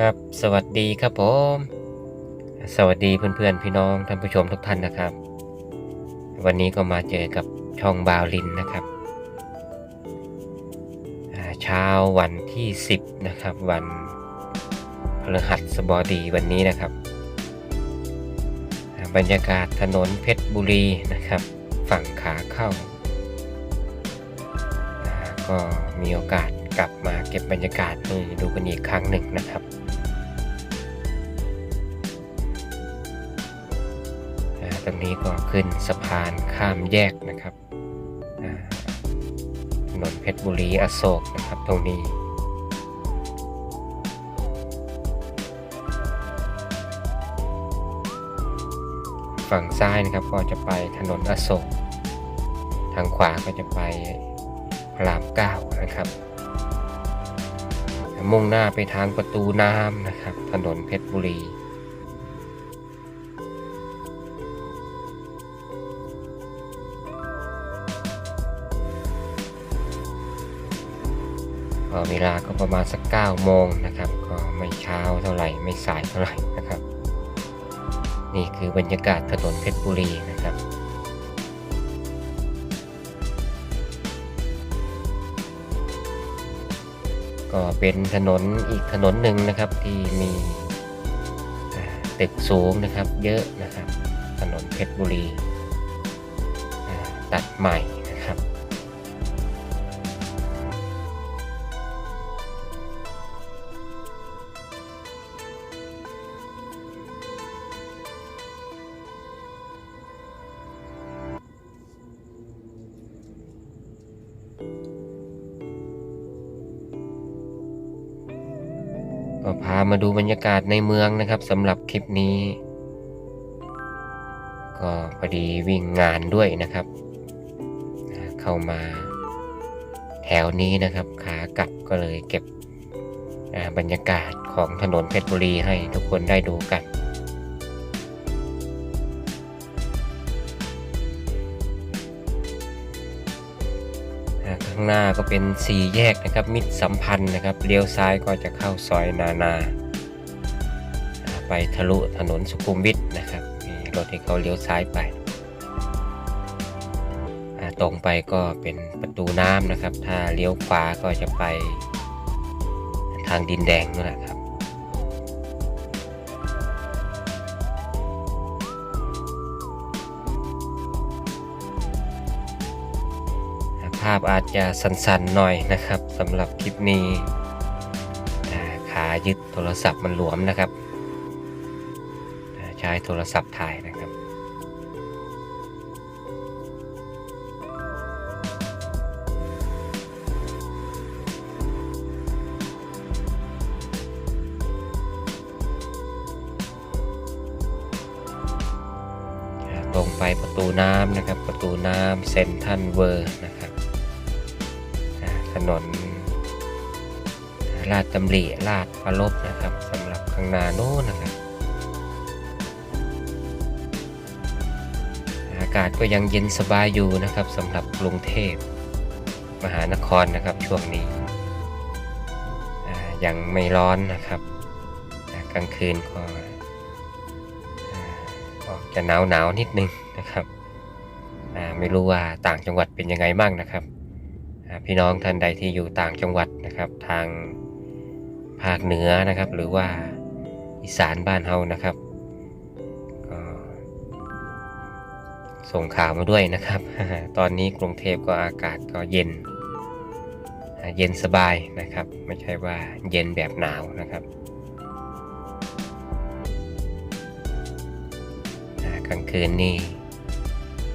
ครับสวัสดีครับผม สวัสดีเพื่อนๆพี่น้องท่านผู้ชมทุกท่านนะครับ วันนี้ก็มาเจอกับช่องบาวลินนะครับเช้าวันที่ 10 นะครับ วันพฤหัสบดีวันนี้นะครับ บรรยากาศถนนเพชรบุรีนะครับ ฝั่งขาเข้าอ่าก็มีโอกาสกลับมาเก็บบรรยากาศให้ดูกันอีกครั้งหนึ่งนะครับ ตรงนี้ก็ขึ้นสะพานข้ามแยกนะครับถนนเพชรบุรีอโศกนะครับตรงนี้ฝั่งซ้ายนะครับก็จะไปถนนอโศก ทางขวาก็จะไปพระรามเก้านะครับ มุ่งหน้าไปทางประตูน้ำนะครับ ถนนเพชรบุรี ก็เวลาก็ประมาณสัก9โมงนะครับ ก็ไม่เช้าเท่าไหร่ไม่สายเท่าไหร่นะครับ นี่คือบรรยากาศถนนเพชรบุรีนะครับก็เป็นถนนอีกถนนหนึ่งนะครับที่มีตึกสูงนะครับเยอะนะครับ ถนนเพชรบุรีตัดใหม่ ก็พามาดูบรรยากาศในเมืองนะครับสำหรับคลิปนี้ ก็พอดีวิ่งงานด้วยนะครับ เข้ามาแถวนี้นะครับ ขากลับก็เลยเก็บบรรยากาศของถนนเพชรบุรีให้ทุกคนได้ดูกัน ข้างหน้าก็เป็นสี่แยกนะครับ มิตรสัมพันธ์นะครับเลี้ยวซ้ายก็จะเข้าซอยนานา ไปทะลุถนนสุขุมวิทนะครับมีรถที่เขาเลี้ยวซ้ายไปตรงไปก็เป็นประตูน้ำนะครับ ถ้าเลี้ยวขวาก็จะไปทางดินแดงนั่นแหละครับาพอาจจะสั่นๆหน่อยนะครับสำหรับคลิปนี้ขายึดโทรศัพท์มันหลวมนะครับ ใช้โทรศัพท์ถ่ายนะครับตรงไปประตูน้ำนะครับ ประตูน้ำเซนทันเวอร์นะครับ นนลาดตำริลาดปลบนะครับสำหรับข้างนาโน้นนะครับ อากาศก็ยังเย็นสบายอยู่นะครับสำหรับกรุงเทพ มหานครนะครับช่วงนี้ ยังไม่ร้อนนะครับ กลางคืนก็อาอกจะหนาวหนาวนิดนึงนะครับ ไม่รู้ว่าต่างจังหวัดเป็นยังไงบ้างนะครับ พี่น้องท่านใดที่อยู่ต่างจังหวัดนะครับ ทางภาคเหนือนะครับ หรือว่าอีสานบ้านเฮานะครับก็ส่งข่าวมาด้วยนะครับ ตอนนี้กรุงเทพก็อากาศก็เย็น เย็นสบายนะครับ ไม่ใช่ว่าเย็นแบบหนาวนะครับกลางคืนนี่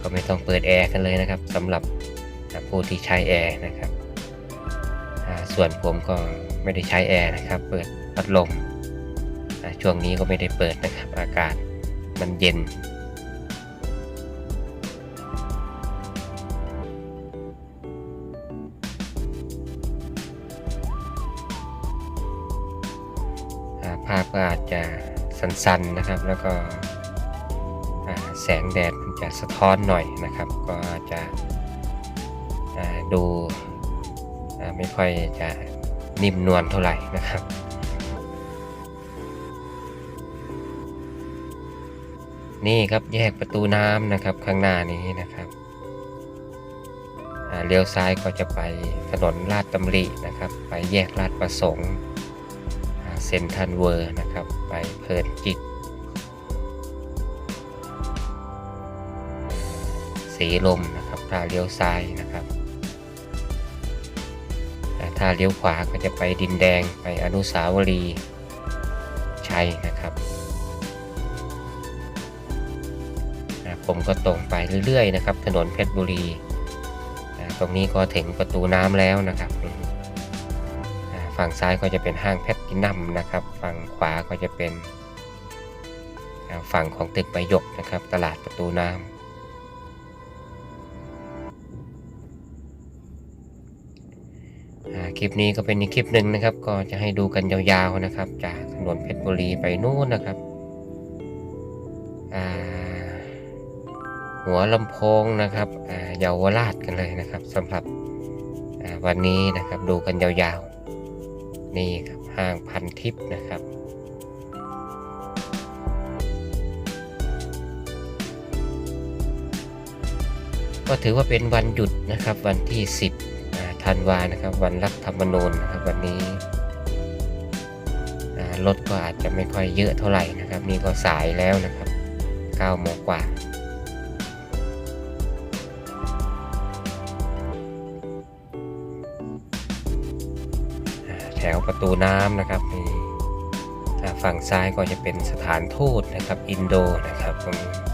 ก็ไม่ต้องเปิดแอร์กันเลยนะครับสำหรับ ผู้ที่ใช้แอร์นะครับส่วนผมก็ไม่ได้ใช้แอร์นะครับ เปิดพัดลมช่วงนี้ก็ไม่ได้เปิดนะครับ อากาศมันเย็น ภาพก็อาจจะสั้นๆนะครับ แล้วก็แสงแดดมันจะสะท้อนหน่อยนะครับ ก็อาจจะ ดูไม่ค่อยจะนิ่มนวลเท่าไหร่นะครับนี่ครับแยกประตูน้ำนะครับข้างหน้านี้นะครับเลี้ยวซ้ายก็จะไปถนนลาดตำรินะครับ ไปแยกลาดประสงค์เซนทันเวอร์นะครับ ไปเพลินจิตสีลมนะครับถ้าเลี้ยวซ้ายนะครับ ถ้าเลี้ยวขวาก็จะไปดินแดงไปอนุสาวรีย์ชัยนะครับ ผมก็ตรงไปเรื่อยๆนะครับ ถนนเพชรบุรี ตรงนี้ก็ถึงประตูน้ำแล้วนะครับ ฝั่งซ้ายก็จะเป็นห้างเพชรกินัมนะครับ ฝั่งขวาก็จะเป็นฝั่งของตึกประยกนะครับ ตลาดประตูน้ำ คลิปนี้ก็เป็นอีกคลิปหนึ่งนะครับ ก็จะให้ดูกันยาวๆนะครับ จากถนนเพชรบุรีไปนู่นนะครับหัวลำโพงนะครับเยาวราชกันเลยนะครับสำหรับวันนี้นะครับดูกันยาวๆ นี่ครับห้างพันทิพย์นะครับก็ถือว่าเป็นวันหยุดนะครับวันที่ 10 ธันวานะครับ วันรัฐธรรมนูญนะครับ วันนี้รถก็อาจจะไม่ค่อยเยอะเท่าไหร่นะครับ นี่ก็สายแล้วนะครับ9โมงกว่าแถวประตูน้ำนะครับฝั่งซ้ายก็จะเป็นสถานทูตนะครับ อินโดนะครับตรงนี้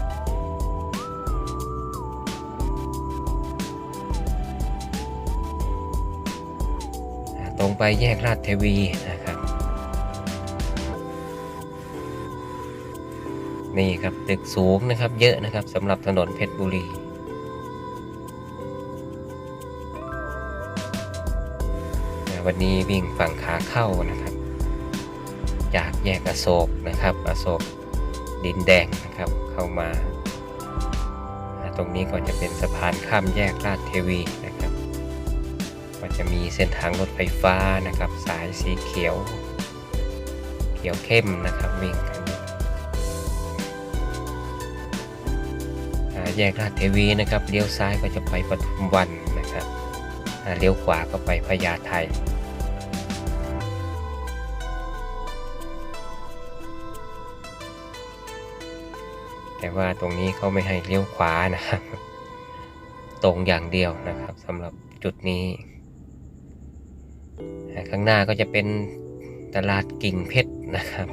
รงไปแยกลาดเทวีนะครับ นี่ครับตึกสูงนะครับเยอะนะครับสำหรับถนนเพชรบุรีวันนี้วิ่งฝั่งขาเข้านะครับ จากแยกอโศกนะครับอโศกดินแดงนะครับเข้ามา ตรงนี้ก็จะเป็นสะพานข้ามแยกลาดเทวี จะมีเส้นทางรถไฟฟ้านะครับ สายสีเขียว เขียวเข้มนะครับวิ่งกันแยกลาดเทวีนะครับเลี้ยวซ้ายก็จะไปปทุมวันนะครับเลี้ยวขวาก็ไปพญาไทแต่ว่าตรงนี้เขาไม่ให้เลี้ยวขวานะครับ ตรงอย่างเดียวนะครับสำหรับจุดนี้ ข้างหน้าก็จะเป็นตลาดกิ่งเพชรนะครับ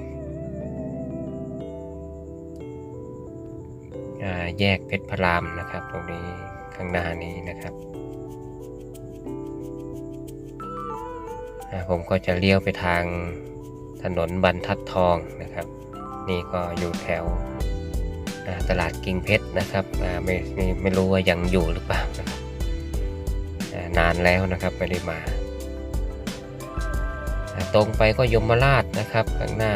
แยกเพชรพระรามนะครับ ตรงนี้ข้างหน้านี้นะครับผมก็จะเลี้ยวไปทางถนนบรรทัดทองนะครับ นี่ก็อยู่แถวตลาดกิ่งเพชรนะครับไม่ไม่ไม่รู้ว่ายังอยู่หรือเปล่านะครับอ่านานแล้วนะครับไม่ได้มา ตรงไปก็ยมราชนะครับข้างหน้า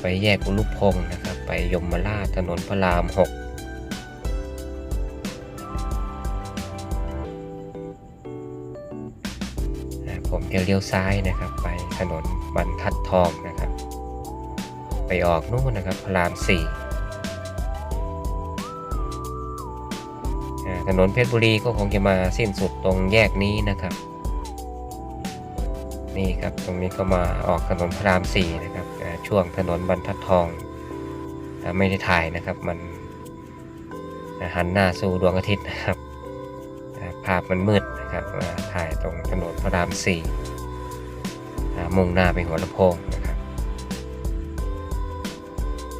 ไปแยกอุลุพงศ์นะครับ ไปยมราชถนนพระรามหกผมจะเลี้ยวซ้ายนะครับ ไปถนนบรรทัดทองนะครับ ไปออกนู่นนะครับพระรามสี่ถนนเพชรบุรีก็คงจะมาสิ้นสุดตรงแยกนี้นะครับ นี่ครับตรงนี้ก็มาออกถนนพระรามสี่นะครับช่วงถนนบรรทัดทองไม่ได้ถ่ายนะครับมันหันหน้าสู่ดวงอาทิตย์นะครับภาพมันมืดนะครับถ่ายตรงถนนพระรามสี่มุ่งหน้าไปหัวลำโพงนะครับ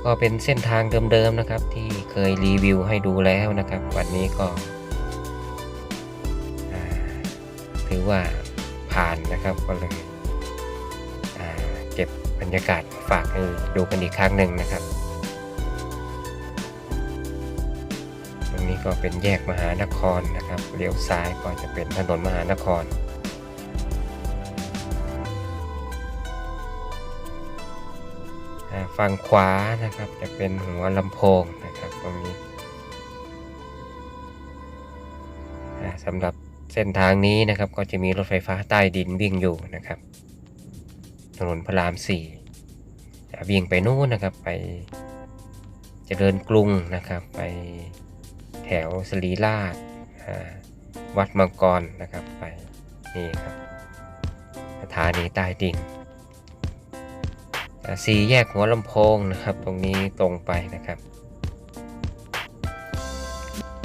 ก็เป็นเส้นทางเดิมๆนะครับที่เคยรีวิวให้ดูแล้วนะครับ วันนี้ก็ถือว่า นะครับ ก็เลยเก็บบรรยากาศฝากให้ดูกันอีกครั้งหนึ่งนะครับ ตรงนี้ก็เป็นแยกมหานครนะครับเลี้ยวซ้ายก็จะเป็นถนนมหานครฝั่งขวานะครับจะเป็นหัวลำโพงนะครับตรงนี้สำหรับ เส้นทางนี้นะครับก็จะมีรถไฟฟ้าใต้ดินวิ่งอยู่นะครับ ถนนพระรามสี่วิ่งไปนู่นนะครับไปจริญกรุงนะครับไปแถวสรีราชวัดมังกรนะครับไปนี่ครับสถานีใต้ดินอ่าสี่แยกหัวลำโพงนะครับ ตรงนี้ตรงไปนะครับ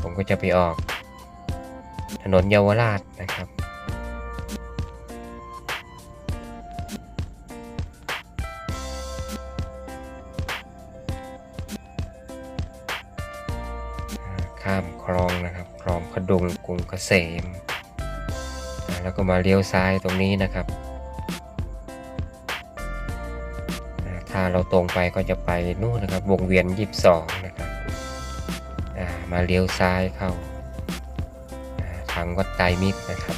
ผมก็จะไปออก ถนนเยาวราชนะครับข้ามคลองนะครับคลองขดุงกรุงเกษม แล้วก็มาเลี้ยวซ้ายตรงนี้นะครับ ถ้าเราตรงไปก็จะไปนู่นนะครับวงเวียน 22 นะครับมาเลี้ยวซ้ายเข้า อ่าทางวัดไตรมิตรนะครับ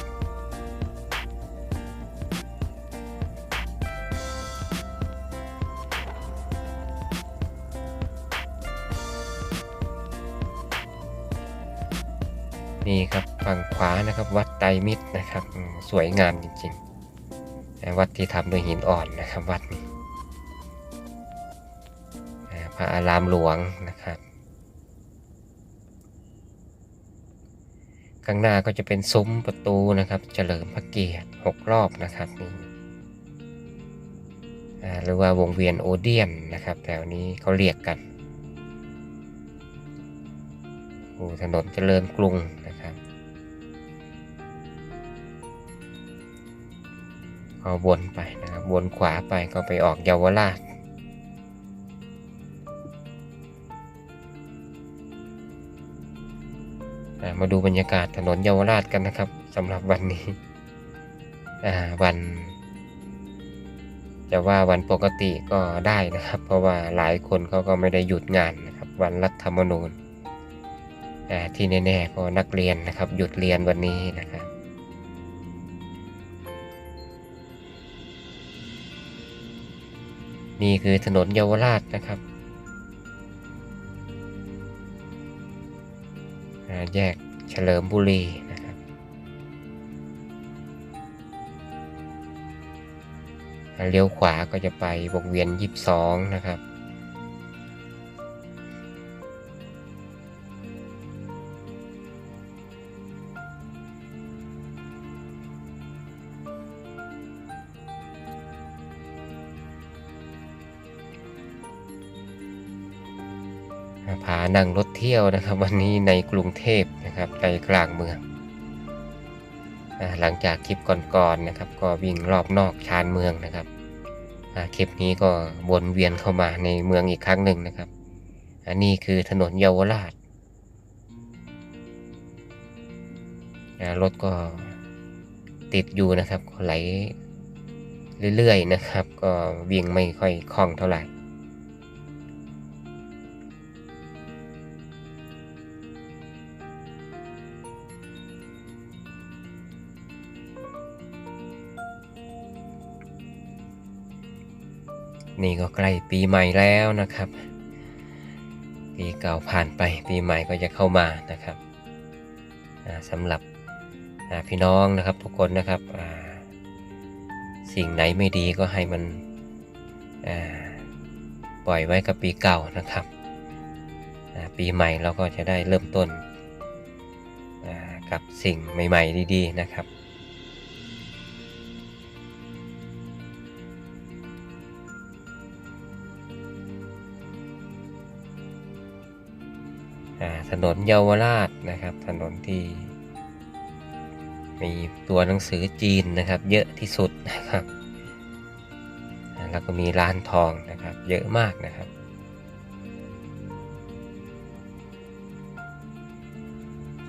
นี่ครับฝั่งขวานะครับวัดไตรมิตรนะครับสวยงามจริงๆ วัดที่ทำด้วยหินอ่อนนะครับวัดนี้พระอารามหลวงนะครับ ข้างหน้าก็จะเป็นซุ้มประตูนะครับเฉลิมพระเกียรติหกรอบนะครับนี่หรือว่าวงเวียนโอเดียนนะครับแถวนี้เขาเรียกกันอ้ถนนเจริญกรุงนะครับก็วนไปนะครับวนขวาไปก็ไปออกเยาวราช มาดูบรรยากาศถนนเยาวราชกันนะครับสำหรับวันนี้อ่าวัน จะว่าวันปกติก็ได้นะครับ เพราะว่าหลายคนเขาก็ไม่ได้หยุดงานนะครับ วันรัฐธรรมนูญอ่ที่แน่ๆก็นักเรียนนะครับ หยุดเรียนวันนี้นะครับนี่คือถนนเยาวราชนะครับอ่าแยก เฉลิมบุรีนะครับเลี้ยวขวาก็จะไปวงเวียน 22 นะครับ พานั่งรถเที่ยวนะครับ วันนี้ในกรุงเทพนะครับใจกลางเมืองอหลังจากคลิปก่อนๆนะครับ ก็วิ่งรอบนอกชานเมืองนะครับคลิปนี้ก็วนเวียนเข้ามาในเมืองอีกครั้งหนึ่งนะครับ อันนี้คือถนนเยาวราชรถก็ติดอยู่นะครับไหลเรื่อยๆนะครับ ก็วิ่งไม่ค่อยคล่องเท่าไหร่ นี่ก็ใกล้ปีใหม่แล้วนะครับ ปีเก่าผ่านไปปีใหม่ก็จะเข้ามานะครับสำหรับพี่น้องนะครับทุกคนนะครับสิ่งไหนไม่ดีก็ให้มันปล่อยไว้กับปีเก่านะครับ ปีใหม่เราก็จะได้เริ่มต้นกับสิ่งใหม่ ๆ ดี ๆ นะครับ ถนนเยาวราชนะครับ ถนนที่มีตัวหนังสือจีนนะครับ เยอะที่สุดนะครับ แล้วก็มีร้านทองนะครับ เยอะมากนะครับ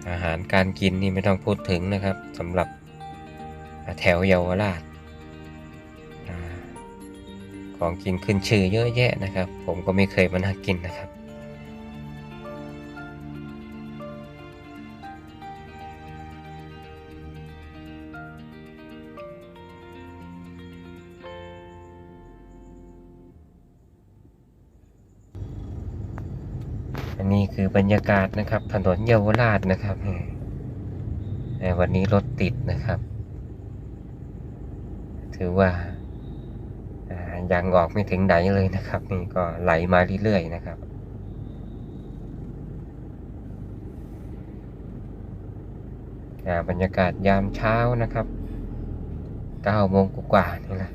อาหารการกินนี่ไม่ต้องพูดถึงนะครับสำหรับแถวเยาวราชของกินขึ้นชื่อเยอะแยะนะครับ ผมก็ไม่เคยมานั่งกินนะครับ อบรรยากาศนะครับ ถนนเยาวราชนะครับวันนี้รถติดนะครับ ถือว่ายังออกไม่ถึงไหนเลยนะครับ นี่ก็ไหลมาเรื่อยๆนะครับบรรยากาศยามเช้านะครับ9โมงกว่านี่แหละ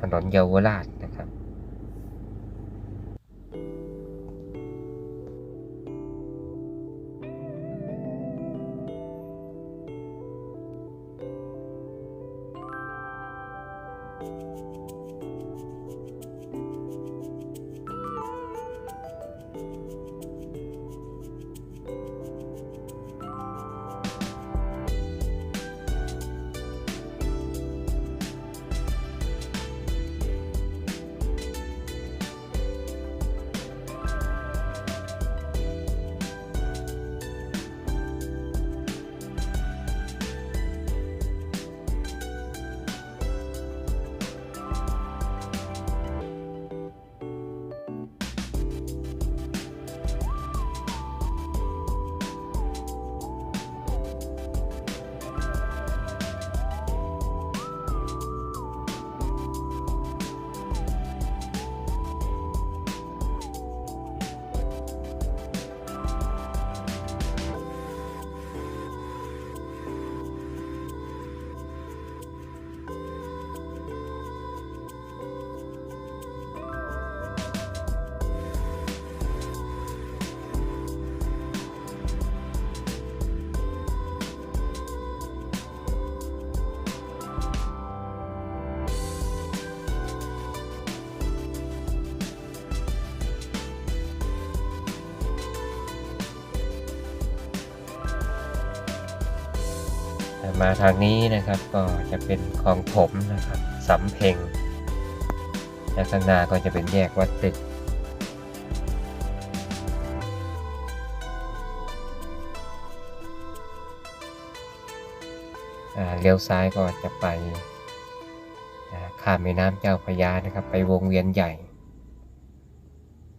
ถนนเยาวราช มาทางนี้นะครับก็จะเป็นคลองถมนะครับสำเพ็งและข้างหน้าก็จะเป็นแยกวัดตึกเลี้ยวซ้ายก็จะไปข้ามแม่น้ำเจ้าพระยานะครับ ไปวงเวียนใหญ่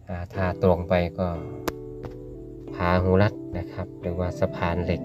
อ่าถ้าตรงไปก็พาหุรัตน์นะครับ หรือว่าสะพานเหล็ก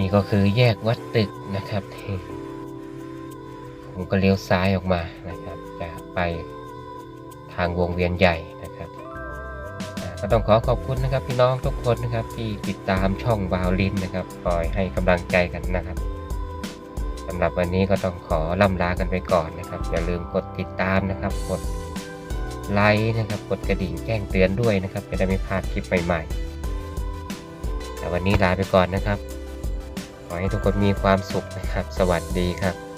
นี่ก็คือแยกวัดตึกนะครับ ผมก็เลี้ยวซ้ายออกมานะครับ จะไปทางวงเวียนใหญ่นะครับก็ต้องขอขอบคุณนะครับ พี่น้องทุกคนนะครับ ที่ติดตามช่องวาวลินนะครับคอยให้กำลังใจกันนะครับสำหรับวันนี้ก็ต้องขอล่ำลากันไปก่อนนะครับ อย่าลืมกดติดตามนะครับ กดไลค์นะครับ กดกระดิ่งแจ้งเตือนด้วยนะครับ จะได้ไม่พลาดคลิปใหม่ๆแต่วันนี้ลาไปก่อนนะครับ ขอให้ทุกคนมีความสุขนะครับ สวัสดีครับ